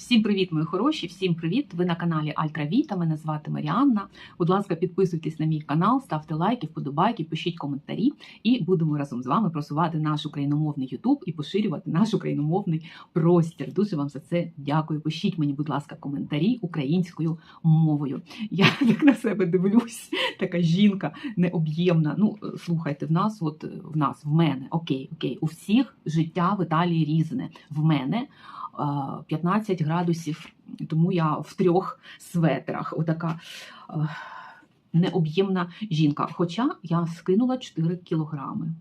Всім привіт, мої хороші! Всім привіт! Ви на каналі Альтра Віта. Мене звати Маріанна. Будь ласка, підписуйтесь на мій канал, ставте лайки, вподобайки, пишіть коментарі, і будемо разом з вами просувати наш україномовний Ютуб і поширювати наш україномовний простір. Дуже вам за це дякую. Пишіть мені, будь ласка, коментарі українською мовою. Я так на себе дивлюсь, така жінка необ'ємна. Ну, слухайте, в нас, от в нас, в мене, окей, окей, у всіх життя в Італії різне. В мене. 15 градусів, тому я в трьох светрах. Отака е, необ'ємна жінка. Хоча я скинула 4 кілограми.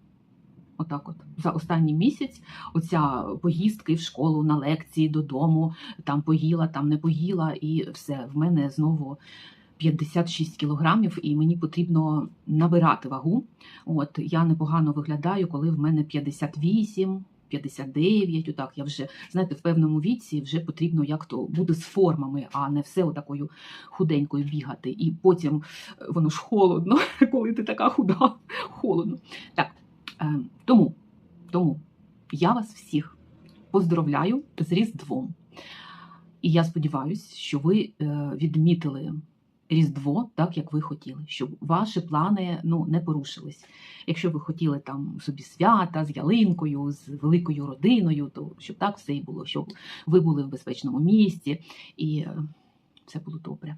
Отак от за останній місяць оця поїздки в школу на лекції додому, там поїла, там не поїла, і все, в мене знову 56 кілограмів, і мені потрібно набирати вагу. От я непогано виглядаю, коли в мене 58. 59, отак я вже знаєте, в певному віці вже потрібно як то буде з формами, а не все отакою худенькою бігати. І потім е, воно ж холодно, коли ти така худа, холодно. Так, е, тому, тому я вас всіх поздравляю з Різдвом. І я сподіваюся, що ви е, відмітили. Різдво, так як ви хотіли, щоб ваші плани ну не порушились. Якщо ви хотіли там собі свята з ялинкою, з великою родиною, то щоб так все і було, щоб ви були в безпечному місці і е, все було добре.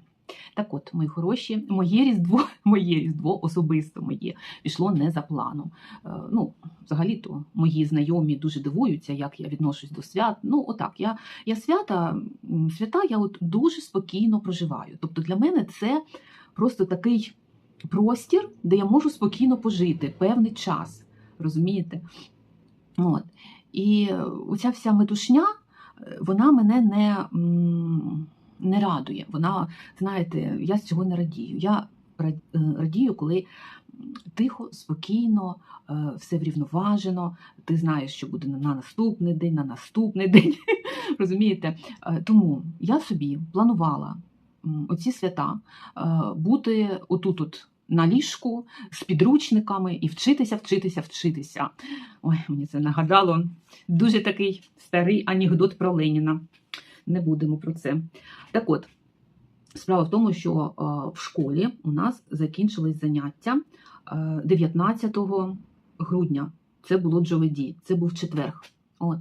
Так от, мої хороші, моє різдво, моє різдво, особисто моє, пішло не за планом. Е, ну, взагалі-то мої знайомі дуже дивуються, як я відношусь до свят. Ну, отак, я я свята, свята я от дуже спокійно проживаю. Тобто для мене це просто такий простір, де я можу спокійно пожити певний час. Розумієте? От. І оця вся метушня, вона мене не не радує. Вона, знаєте, я з цього не радію. Я радію, коли тихо, спокійно, все врівноважено. Ти знаєш, що буде на наступний день, на наступний день. Розумієте? Тому я собі планувала оці свята бути отут. -от, на ліжку з підручниками і вчитися, вчитися, вчитися. Ой, мені це нагадало дуже такий старий анекдот про Леніна. Не будемо про це. Так от, справа в тому, що в школі у нас закінчились заняття 19 грудня. Це було Джоведі, це був четверг. От.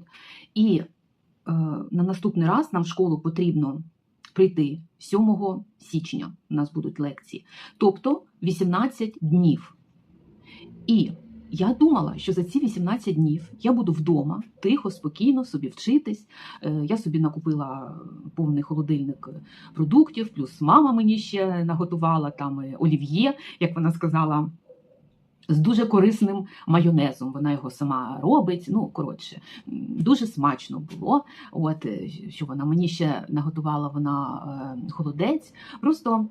І на наступний раз нам в школу потрібно прийти 7 січня. У нас будуть лекції. Тобто 18 днів. І я думала, що за ці 18 днів я буду вдома, тихо, спокійно собі вчитись. Е, я собі накупила повний холодильник продуктів, плюс мама мені ще наготувала там олів'є, як вона сказала. З дуже корисним майонезом. Вона його сама робить. Ну, коротше, дуже смачно було. От е, що вона мені ще наготувала вона е, холодець. Просто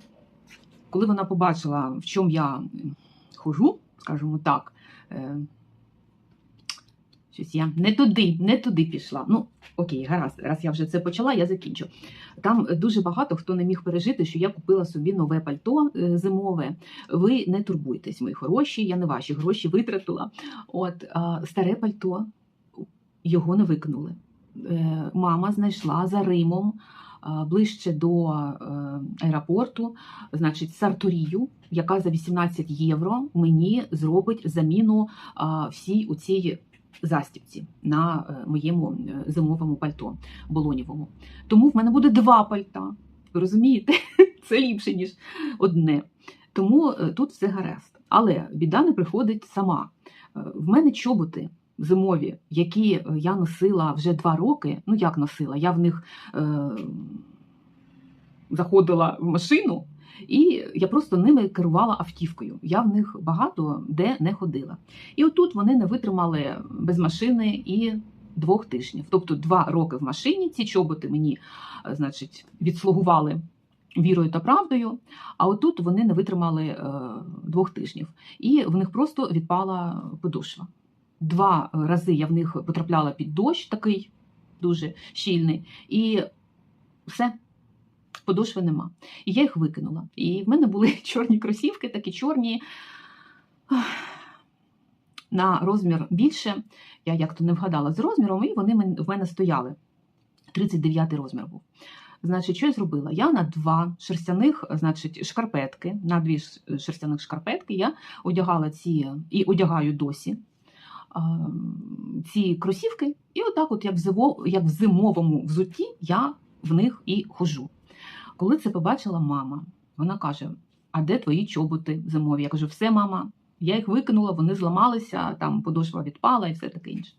коли вона побачила, в чому я хожу, скажімо так, е, щось я не туди, не туди пішла. Ну, окей, гаразд, раз я вже це почала, я закінчу. Там дуже багато хто не міг пережити, що я купила собі нове пальто е, зимове. Ви не турбуйтесь, мої хороші, я не ваші гроші витратила. От старе пальто його не викинули. Е, мама знайшла за Римом ближче до е, аеропорту, значить, Сарторію, яка за 18 євро мені зробить заміну всій у цій застібці на е, моєму е, зимовому пальто болонівому. Тому в мене буде два пальта. Розумієте? Це ліпше, ніж одне. Тому тут все гаразд. Але біда не приходить сама. В мене чоботи зимові, які е, я носила вже два роки. Ну, як носила? Я в них е, заходила в машину, і я просто ними керувала автівкою. Я в них багато де не ходила. І отут вони не витримали без машини і двох тижнів. Тобто два роки в машині ці чоботи мені е, значить, відслугували. Вірою та правдою, а отут вони не витримали е, двох тижнів, і в них просто відпала подошва. Два рази я в них потрапляла під дощ, такий дуже щільний, і все, подошви нема. І я їх викинула. І в мене були чорні кросівки, такі чорні. На розмір більше, я як то не вгадала з розміром, і вони в мене стояли 39 розмір був. Значить, що я зробила? Я на два шерстяних, значить, шкарпетки, на дві шерстяних шкарпетки я одягала ці і одягаю досі ці кросівки, і отак, от як як в зимовому взутті, я в них і хожу. Коли це побачила мама, вона каже: А де твої чоботи зимові? Я кажу, все, мама, я їх викинула, вони зламалися, там подошва відпала і все таке інше.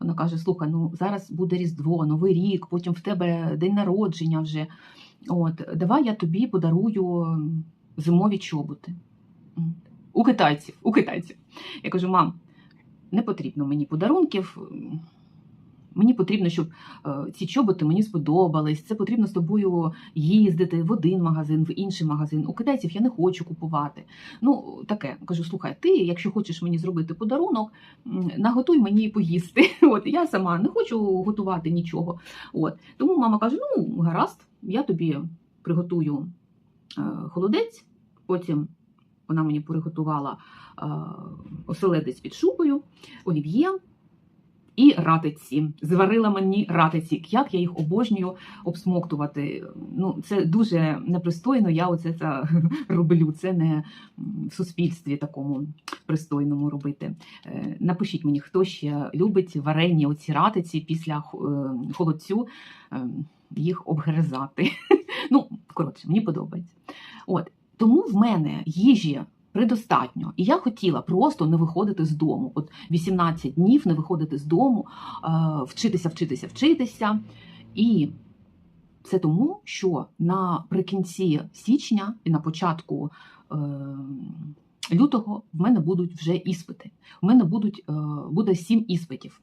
Вона каже: Слухай, ну зараз буде Різдво, Новий рік, потім в тебе день народження вже. От, давай я тобі подарую зимові чоботи. У китайців, у китайців. Я кажу, мам, не потрібно мені подарунків. Мені потрібно, щоб е, ці чоботи мені сподобались. Це потрібно з тобою їздити в один магазин, в інший магазин. У китайців я не хочу купувати. Ну, таке кажу: слухай, ти, якщо хочеш мені зробити подарунок, наготуй мені поїсти. От я сама не хочу готувати нічого. От тому мама каже: ну гаразд, я тобі приготую е, холодець. Потім вона мені приготувала е, оселедець під шубою, олів'є. І ратиці. Зварила мені ратиці. Як я їх обожнюю обсмоктувати. Ну, це дуже непристойно. Я оце це роблю. Це не в суспільстві такому пристойному робити. Е, Напишіть мені, хто ще любить варені оці ратиці після е, холодцю їх обгризати. Ну, коротше, мені подобається. От тому в мене їжі предостатньо. І я хотіла просто не виходити з дому. От 18 днів не виходити з дому, е, вчитися, вчитися, вчитися. І це тому, що наприкінці січня і на початку е, лютого в мене будуть вже іспити. У мене будуть, е, буде сім іспитів.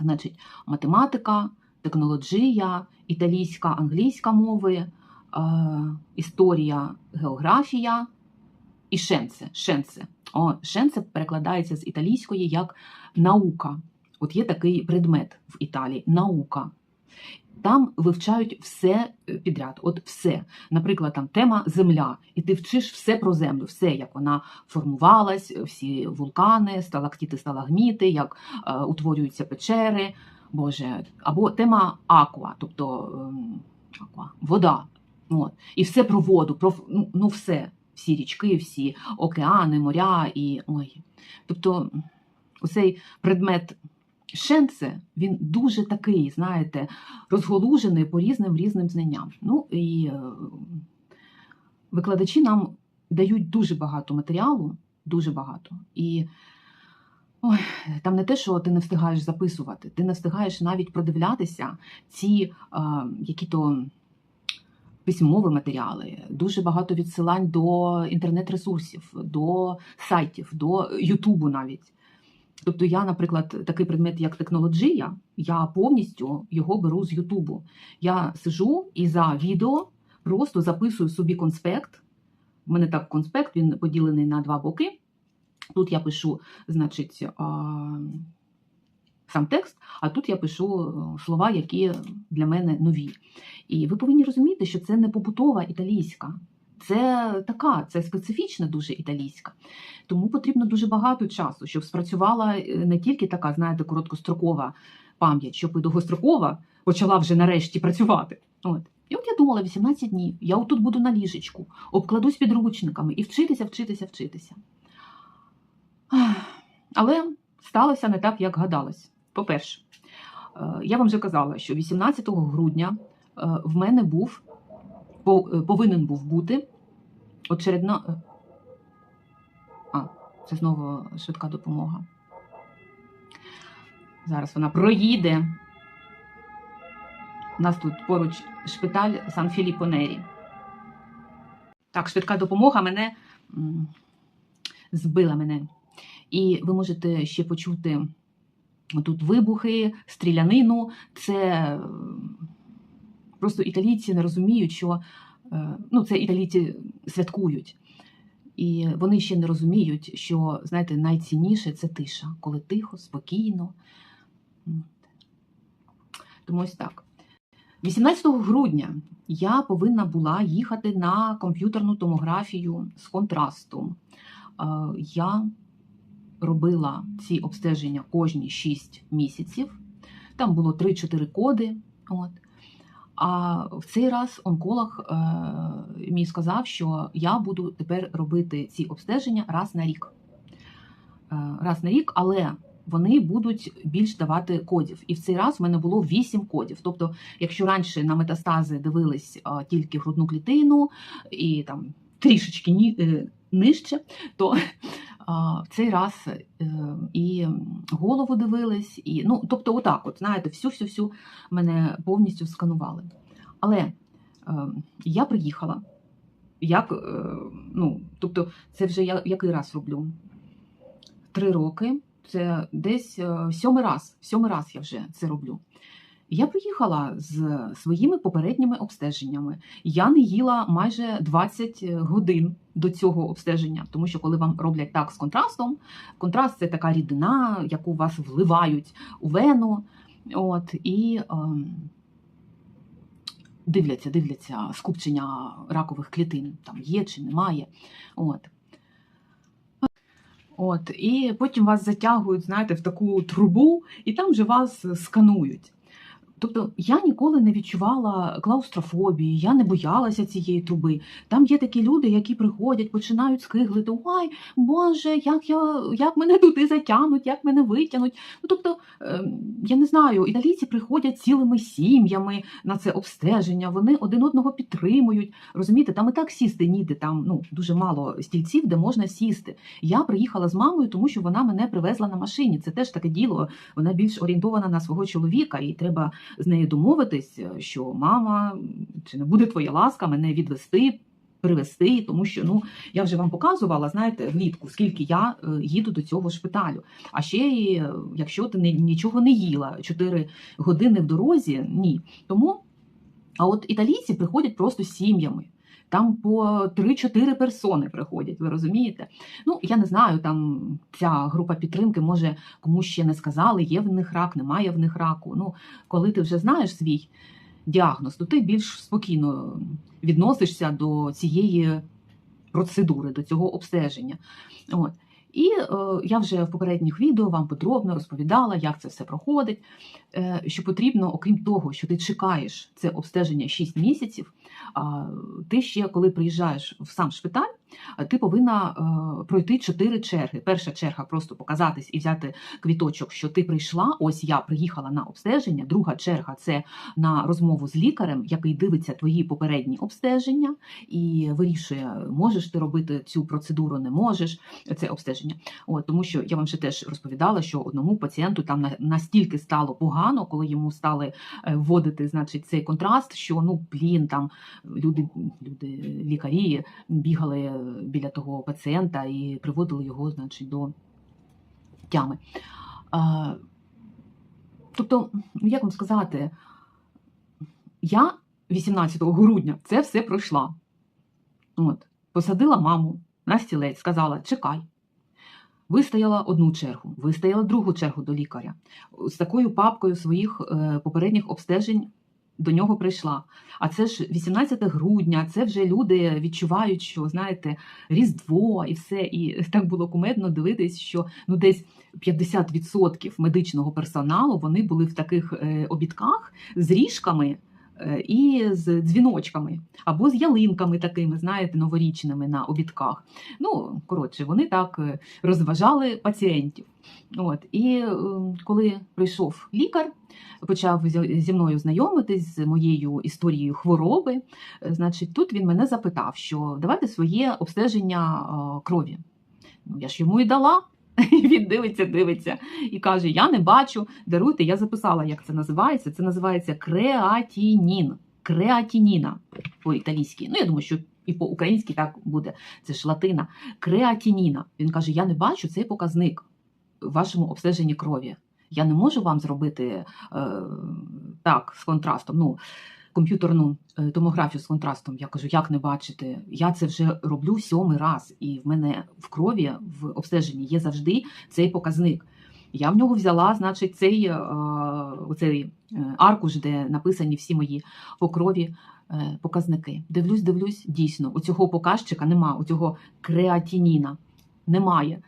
Значить, математика, технологія, італійська, англійська мови, історія, географія і шенце. шенце. О, шенце перекладається з італійської як наука. От є такий предмет в Італії наука. Там вивчають все е, підряд, от все. Наприклад, там тема земля, і ти вчиш все про землю, все, як вона формувалась, всі вулкани, сталактіти, сталагміти, як е, утворюються печери, Боже, або тема аква, тобто ем, аква, вода. От. І все про воду, про ну, ну все, всі річки, всі океани, моря і ой. Тобто, оцей предмет шенце, він дуже такий, знаєте, розголужений по різним різним знанням. Ну і е, викладачі нам дають дуже багато матеріалу, дуже багато. І ой, там не те, що ти не встигаєш записувати, ти не встигаєш навіть продивлятися ці е, які-то письмові матеріали, дуже багато відсилань до інтернет-ресурсів, до сайтів, до Ютубу навіть. Тобто я, наприклад, такий предмет, як технологія, я повністю його беру з Ютубу. Я сижу і за відео просто записую собі конспект. У мене так конспект, він поділений на два боки. Тут я пишу, значить, сам текст, а тут я пишу е, слова, які для мене нові. І ви повинні розуміти, що це не побутова італійська. Це така, це специфічна дуже італійська. Тому потрібно дуже багато часу, щоб спрацювала е, не тільки така, знаєте, короткострокова пам'ять, щоб і довгострокова почала вже нарешті працювати. От. І от я думала, 18 днів, я отут буду на ліжечку, обкладусь підручниками і вчитися, вчитися, вчитися. Але сталося не так, як гадалось. По-перше, е, я вам вже казала, що 18 грудня е, в мене був е, повинен був бути очередна. А, це знову швидка допомога. Зараз вона проїде. У нас тут поруч шпиталь Сан Філіппо Нері. Так, швидка допомога мене збила мене. І ви можете ще почути тут вибухи, стрілянину. Це просто італійці не розуміють, що е, ну, це італійці святкують. І вони ще не розуміють, що знаєте, найцінніше це тиша, коли тихо, спокійно. Тому ось так. 18 грудня я повинна була їхати на комп'ютерну томографію з контрастом. Е, Я робила ці обстеження кожні 6 місяців. Там було 3-4 коди. От. А в цей раз онколог е, мені сказав, що я буду тепер робити ці обстеження раз на рік. Е, раз на рік, але вони будуть більш давати кодів. І в цей раз в мене було 8 кодів. Тобто, якщо раніше на метастази дивились е, тільки грудну клітину і там трішечки ні, е, нижче, то в цей раз е, і голову дивились, і ну, тобто, отак, от знаєте, всю-всю-всю мене повністю сканували. Але е, я приїхала. Як, е, ну, тобто, це вже я який раз роблю? Три роки. Це десь сьомий раз, сьомий раз я вже це роблю. Я приїхала з своїми попередніми обстеженнями. Я не їла майже 20 годин до цього обстеження, тому що коли вам роблять так з контрастом, контраст це така рідина, яку вас вливають у вену. От, і ем, дивляться, дивляться скупчення ракових клітин, там є чи немає. От. От, і потім вас затягують, знаєте, в таку трубу, і там вже вас сканують. Тобто я ніколи не відчувала клаустрофобії, я не боялася цієї труби. Там є такі люди, які приходять, починають скиглити. Ой, Боже, як я як мене туди затягнуть, як мене витягнуть. Ну тобто, е, я не знаю, італійці приходять цілими сім'ями на це обстеження, вони один одного підтримують. Розумієте, там і так сісти ніде, там ну дуже мало стільців, де можна сісти. Я приїхала з мамою, тому що вона мене привезла на машині. Це теж таке діло. Вона більш орієнтована на свого чоловіка, і треба з нею домовитись, що мама, чи не буде твоя ласка мене відвести, привезти, тому що ну я вже вам показувала, знаєте, влітку, скільки я е, їду до цього шпиталю. А ще е, якщо ти нічого не їла, 4 години в дорозі, ні. Тому, а от італійці приходять просто сім'ями. Там по 3-4 персони приходять, ви розумієте? Ну, я не знаю, там ця група підтримки, може, комусь ще не сказали, є в них рак, немає в них раку. Ну, коли ти вже знаєш свій діагноз, то ти більш спокійно відносишся до цієї процедури, до цього обстеження. От. І е, я вже в попередніх відео вам подробно розповідала, як це все проходить. Е, що потрібно, окрім того, що ти чекаєш це обстеження 6 місяців, ти ще, коли приїжджаєш в сам шпиталь, ти повинна е, пройти 4 черги. Перша черга просто показатись і взяти квіточок, що ти прийшла. Ось я приїхала на обстеження. Друга черга це на розмову з лікарем, який дивиться твої попередні обстеження і вирішує, можеш ти робити цю процедуру, не можеш це обстеження. От, тому що я вам ще теж розповідала, що одному пацієнту там настільки стало погано, коли йому стали е, вводити значить, цей контраст, що ну блін, там люди, люди, лікарі бігали біля того пацієнта і приводили його, значить, до тями. Тобто, ну, як вам сказати, я 18 грудня це все пройшла. От, посадила маму на стілець, сказала: чекай. Вистояла одну чергу, вистояла другу чергу до лікаря. З такою папкою своїх е, попередніх обстежень до нього прийшла. А це ж 18 грудня, це вже люди відчувають, що знаєте, Різдво і все. І так було кумедно дивитись, що ну десь 50% медичного персоналу вони були в таких е, обідках з ріжками. Е, І з дзвіночками або з ялинками такими, знаєте, новорічними на обідках. Ну, коротше, вони так е, розважали пацієнтів. От і е, коли прийшов лікар, почав зі мною знайомитись з моєю історією хвороби. Значить, тут він мене запитав, що давайте своє обстеження крові. Ну, я ж йому і дала. І він дивиться, дивиться і каже: Я не бачу, даруйте, я записала, як це називається. Це називається креатінін. Креатініна по-італійськи. Ну, я думаю, що і по-українськи так буде. Це ж латина. Креатініна. Він каже: Я не бачу цей показник в вашому обстеженні крові. Я не можу вам зробити е, так з контрастом. Ну, комп'ютерну е, томографію з контрастом. Я кажу, як не бачити? Я це вже роблю сьомий раз, і в мене в крові в обстеженні є завжди цей показник. Я в нього взяла, значить, цей, е, оцей е, аркуш, де написані всі мої по крові показники. Дивлюсь, дивлюсь, дійсно, у цього показчика нема, у цього креатініна немає.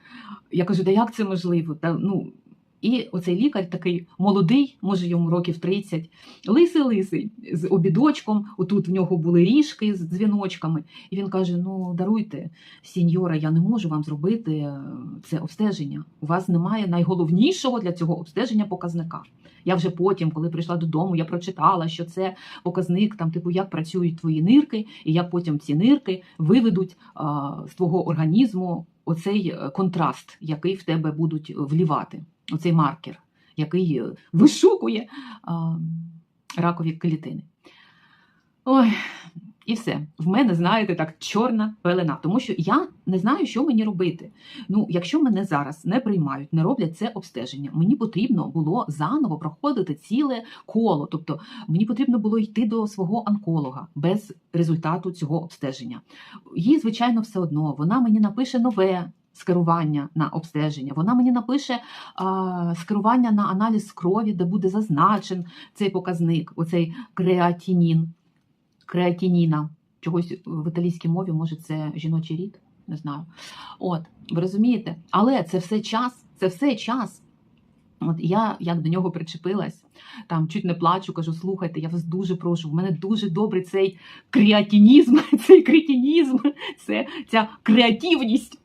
Я кажу, да як це можливо? Та, ну, І оцей лікар такий молодий, може йому років 30, лисий-лисий, з обідочком. Отут в нього були ріжки з дзвіночками. І він каже: Ну, даруйте, сіньора, я не можу вам зробити е, це обстеження. У вас немає найголовнішого для цього обстеження показника. Я вже потім, коли прийшла додому, я прочитала, що це показник, там, типу, як працюють твої нирки, і як потім ці нирки виведуть а, з твого організму оцей е, контраст, який в тебе будуть влівати, оцей маркер, який е, вишукує а, ракові клітини. Ой, і все. В мене, знаєте, так чорна пелена, тому що я не знаю, що мені робити. Ну, якщо мене зараз не приймають, не роблять це обстеження, мені потрібно було заново проходити ціле коло. Тобто мені потрібно було йти до свого онколога без результату цього обстеження. Їй, звичайно, все одно. Вона мені напише нове. Скерування на обстеження, вона мені напише скерування на аналіз крові, де буде зазначен цей показник, оцей креатинін, креатиніна. Чогось в італійській мові, може, це жіночий рід, не знаю. От, ви розумієте? Але це все час, це все час. От я як до нього причепилась, там чуть не плачу, кажу: слухайте, я вас дуже прошу. В мене дуже добрий цей креатинізм, цей кретинізм, це ця креативність.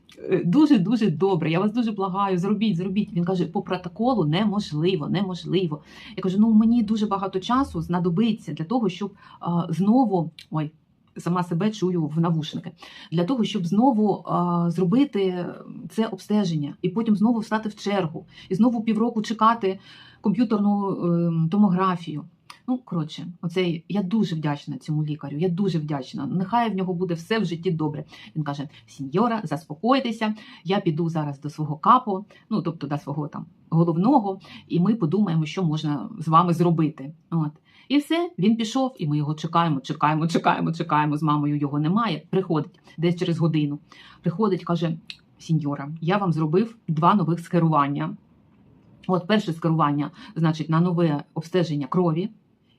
Дуже дуже добре. Я вас дуже благаю, зробіть, зробіть. Він каже, по протоколу неможливо, неможливо. Я кажу, ну мені дуже багато часу знадобиться для того, щоб а, знову ой. Сама себе чую в навушники для того, щоб знову а, зробити це обстеження, і потім знову встати в чергу, і знову півроку чекати комп'ютерну е, томографію. Ну, коротше, оцей я дуже вдячна цьому лікарю. Я дуже вдячна. Нехай в нього буде все в житті добре. Він каже: Сіньора, заспокойтеся, я піду зараз до свого капу, ну тобто до свого там головного, і ми подумаємо, що можна з вами зробити. От. І все, він пішов, і ми його чекаємо, чекаємо, чекаємо, чекаємо. З мамою його немає. Приходить десь через годину. Приходить, каже: Сіньора, я вам зробив два нових скерування. От перше скерування, значить, на нове обстеження крові,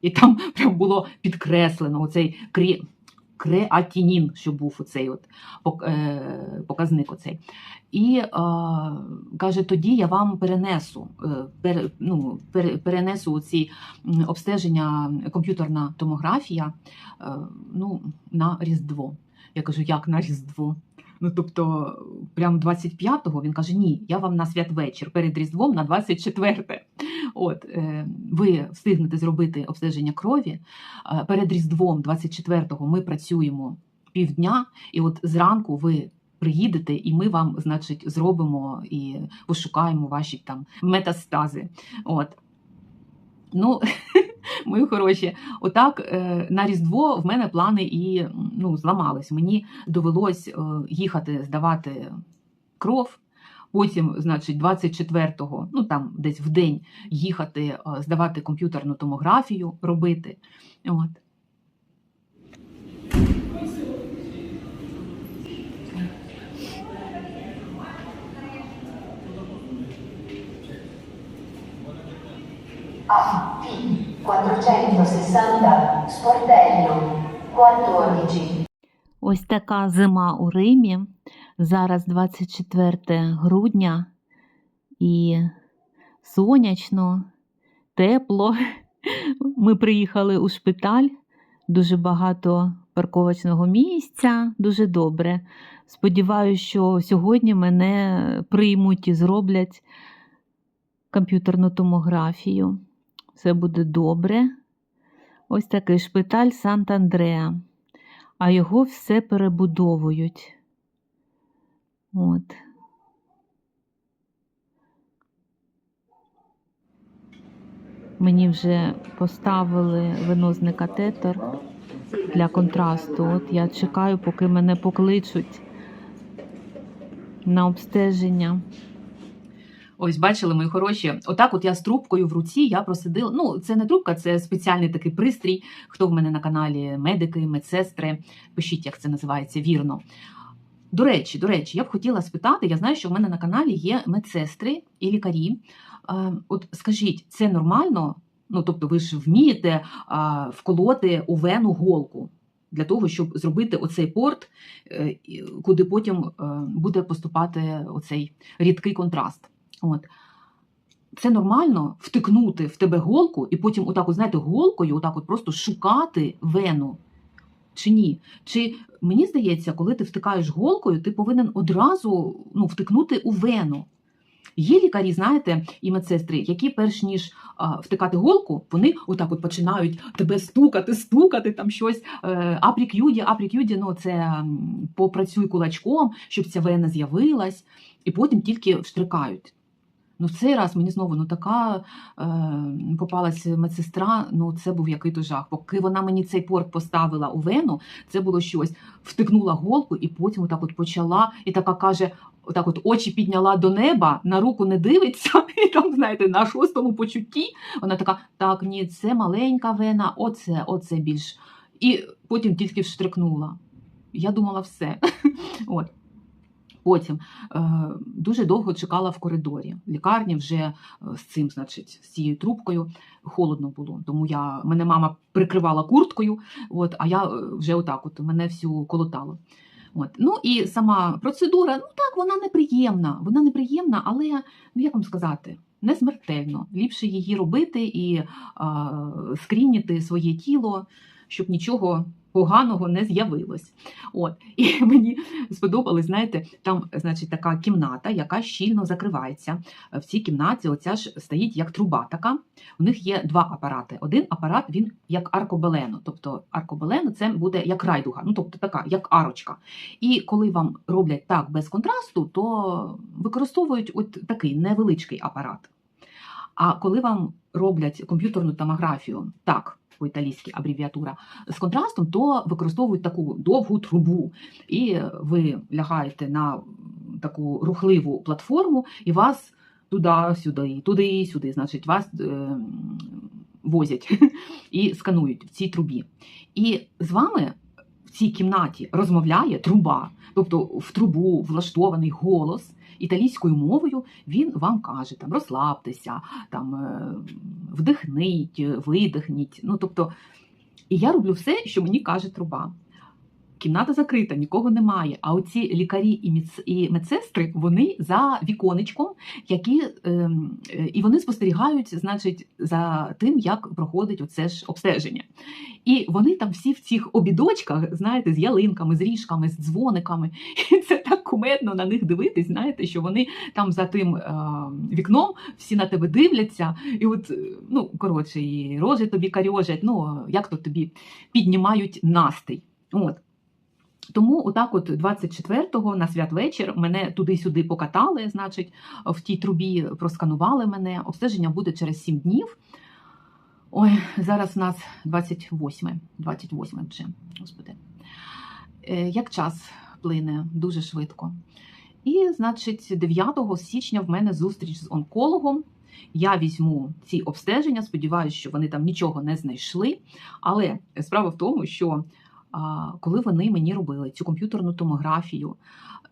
і там прям було підкреслено оцей крі... креатинін, що був оцей от показник. Оцей. І е, каже, тоді я вам перенесу, е, пер, ну, пер, перенесу ці обстеження, комп'ютерна томографія е, ну, на Різдво. Я кажу, як на Різдво? Ну, тобто, прям 25-го він каже: Ні, я вам на святвечір перед Різдвом на 24-те. От, е, ви встигнете зробити обстеження крові. Е, перед Різдвом, 24-го, ми працюємо півдня, і от зранку ви. Приїдете, і ми вам, значить, зробимо і пошукаємо ваші там метастази. От. Ну, мої хороші, отак е, на Різдво в мене плани і ну, зламались. Мені довелось їхати здавати кров. Потім, значить, 24-го, ну там десь в день їхати, е, здавати комп'ютерну томографію, робити. От. A P 460 Sportello 14 Ось така зима у Римі. Зараз 24 грудня і сонячно, тепло. Ми приїхали у шпиталь, дуже багато парковочного місця, дуже добре. Сподіваюся, що сьогодні мене приймуть і зроблять комп'ютерну томографію. Все буде добре. Ось такий шпиталь Сант-Андреа а його все перебудовують. От. Мені вже поставили венозний катетер для контрасту. От я чекаю, поки мене покличуть на обстеження. Ось, бачили, мої хороші. Отак, от я з трубкою в руці я просидила. Ну, це не трубка, це спеціальний такий пристрій. Хто в мене на каналі медики, медсестри. Пишіть, як це називається вірно. До речі, до речі, я б хотіла спитати, я знаю, що в мене на каналі є медсестри і лікарі. От скажіть, це нормально? Ну, тобто, ви ж вмієте вколоти у вену голку для того, щоб зробити оцей порт, е, куди потім е, буде поступати оцей рідкий контраст. От. це нормально втикнути в тебе голку і потім, отак, от, знаєте, голкою, отак от просто шукати вену. Чи ні? Чи мені здається, коли ти втикаєш голкою, ти повинен одразу ну, втикнути у вену. Є лікарі, знаєте, і медсестри, які перш ніж а, втикати голку, вони отак от починають тебе стукати, стукати там щось. Е, апрікюді, апрікюді, ну це попрацюй кулачком, щоб ця вена з'явилась, і потім тільки вштрикають. Ну, в цей раз мені знову ну така е, попалась медсестра. Ну, це був який-то жах. Поки вона мені цей порт поставила у вену, це було щось. Втикнула голку і потім отак от почала, і така каже: отак от очі підняла до неба, на руку не дивиться, і там, знаєте, на шостому почутті вона така: так, ні, це маленька вена, оце, оце більш. І потім тільки вштрикнула. Я думала, все. От. Потім е, дуже довго чекала в коридорі. Лікарні вже е, з цим, значить, з цією трубкою холодно було. Тому я мене мама прикривала курткою, от, а я е, вже отак, от мене всю колотало. От. Ну і сама процедура, ну так, вона неприємна. Вона неприємна, але ну як вам сказати, не смертельно. Ліпше її робити і а, скрініти своє тіло, щоб нічого поганого не з'явилось. От. І мені сподобалось, знаєте, там, значить, така кімната, яка щільно закривається. В цій кімнаті оця ж стоїть як труба така. У них є два апарати. Один апарат він як аркобелено. Тобто аркобелено це буде як райдуга, ну тобто така, як арочка. І коли вам роблять так без контрасту, то використовують от такий невеличкий апарат. А коли вам роблять комп'ютерну томографію, так, по-італійськи абревіатура, з контрастом, то використовують таку довгу трубу. І ви лягаєте на таку рухливу платформу, і вас туди-сюди, туди-сюди, значить, вас е, возять і сканують в цій трубі. І з вами в цій кімнаті розмовляє труба, тобто в трубу влаштований голос. Італійською мовою він вам каже там розслабтеся, там е, вдихніть, видихніть. Ну тобто, і я роблю все, що мені каже труба. Кімната закрита, нікого немає. А оці лікарі і міц- і медсестри вони за віконечком, які ем, е, і вони спостерігають, значить, за тим, як проходить оце ж обстеження. І вони там всі в цих обідочках, знаєте, з ялинками, з ріжками, з дзвониками. І це так кумедно на них дивитись, знаєте, що вони там за тим е, вікном всі на тебе дивляться, і от, е, ну, коротше, і рожі тобі карьожать, ну, як то тобі піднімають настрій. От. Тому отак от 24-го на святвечір мене туди-сюди покатали, значить, в тій трубі просканували мене. Обстеження буде через 7 днів. Ой, зараз у нас 28, 28 вже, господи. Е, Як час плине дуже швидко. І, значить, 9 січня в мене зустріч з онкологом. Я візьму ці обстеження, сподіваюся, що вони там нічого не знайшли. Але справа в тому, що коли вони мені робили цю комп'ютерну томографію,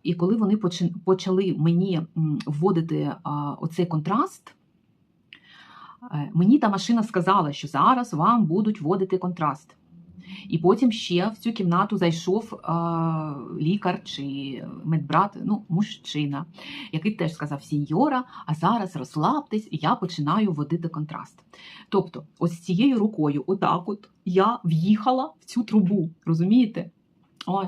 і коли вони почали мені вводити оцей контраст, е, мені та машина сказала, що зараз вам будуть вводити контраст. І потім ще в цю кімнату зайшов а, лікар чи медбрат, ну, мужчина, який теж сказав: Сіньора, а зараз розслабтесь, і я починаю вводити контраст. Тобто, ось цією рукою, отак, от я в'їхала в цю трубу, розумієте? Ой.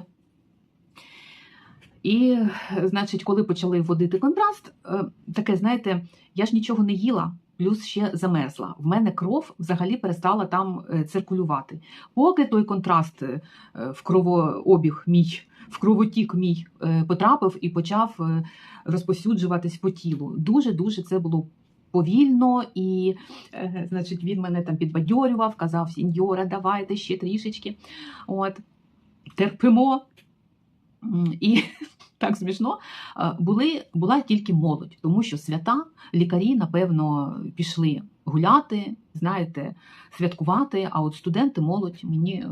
І, значить, коли почали вводити контраст, е, таке, знаєте, я ж нічого не їла, плюс ще замерзла. В мене кров взагалі перестала там е, циркулювати. Поки той контраст е, в кровообіг мій, в кровотік мій е, потрапив і почав розпосюджуватись по тілу. Дуже-дуже це було повільно, і, значить, він мене там підбадьорював, казав: Сіньора, давайте ще трішечки. От, терпимо. І так смішно, е, були, була тільки молодь, тому що свята лікарі, напевно, пішли гуляти, знаєте, святкувати. А от студенти, молодь, мені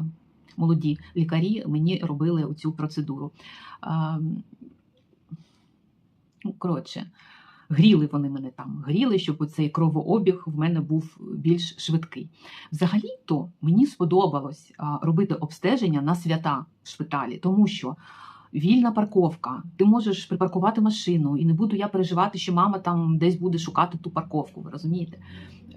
молоді лікарі мені робили цю процедуру. Ем, Ну, коротше, гріли вони мене там, гріли, щоб цей кровообіг в мене був більш швидкий. Взагалі-то мені сподобалось робити обстеження на свята в шпиталі, тому що вільна парковка. Ти можеш припаркувати машину, і не буду я переживати, що мама там десь буде шукати ту парковку. Ви розумієте?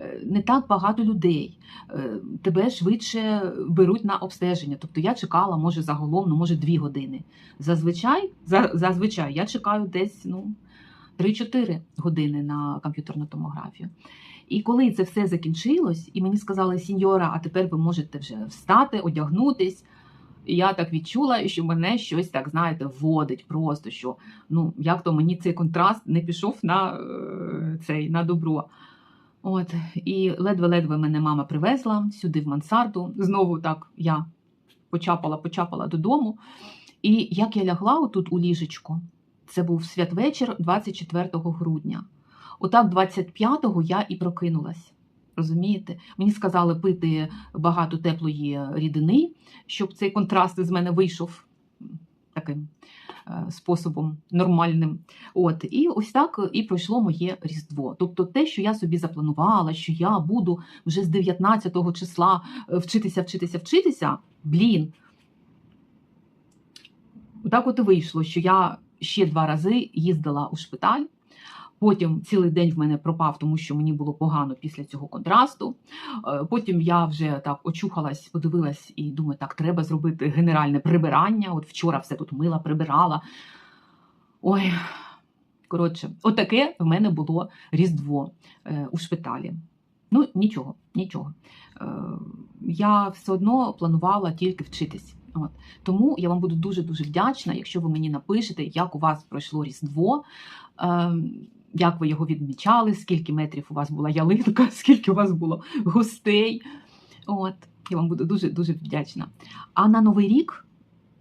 Е, Не так багато людей. Е, Тебе швидше беруть на обстеження. Тобто я чекала, може, загалом, ну може, дві години. Зазвичай, за- зазвичай я чекаю десь ну, 3-4 години на комп'ютерну томографію. І коли це все закінчилось, і мені сказали, сіньора, а тепер ви можете вже встати, одягнутись. Я так відчула, що мене щось так, знаєте, вводить просто, що ну як то мені цей контраст не пішов на е, цей на добро. От, і ледве-ледве мене мама привезла сюди в мансарду. Знову так я почапала, почапала додому. І як я лягла отут у ліжечку, це був святвечір 24 грудня. Отак, 25-го я і прокинулась. Розумієте? Мені сказали пити багато теплої рідини, щоб цей контраст з мене вийшов таким е, способом нормальним. От, і ось так і пройшло моє Різдво. Тобто, те, що я собі запланувала, що я буду вже з 19-го числа е, вчитися, вчитися, вчитися, блін. Так от і вийшло, що я ще два рази їздила у шпиталь. Потім цілий день в мене пропав, тому що мені було погано після цього контрасту. Е, Потім я вже так очухалась, подивилась і думаю, так, треба зробити генеральне прибирання. От вчора все тут мила, прибирала. Ой, коротше, отаке в мене було Різдво е, у шпиталі. Ну, нічого, нічого. Е, я все одно планувала тільки вчитись. От. Тому я вам буду дуже-дуже вдячна, якщо ви мені напишете, як у вас пройшло Різдво, е, як ви його відмічали, скільки метрів у вас була ялинка, скільки у вас було гостей. От. Я вам буду дуже-дуже вдячна. А на Новий рік,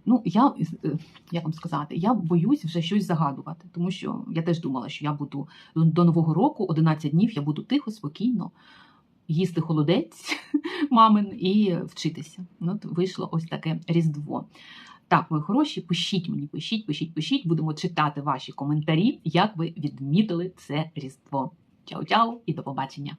ну, я, е, як вам сказати, я боюсь вже щось загадувати, тому що я теж думала, що я буду до Нового року 11 днів я буду тихо, спокійно їсти холодець мамин і вчитися. Ну, От вийшло ось таке Різдво. Так, мої хороші, пишіть мені, пишіть, пишіть, пишіть. Будемо читати ваші коментарі, як ви відмітили це Різдво. Чао-чао і до побачення!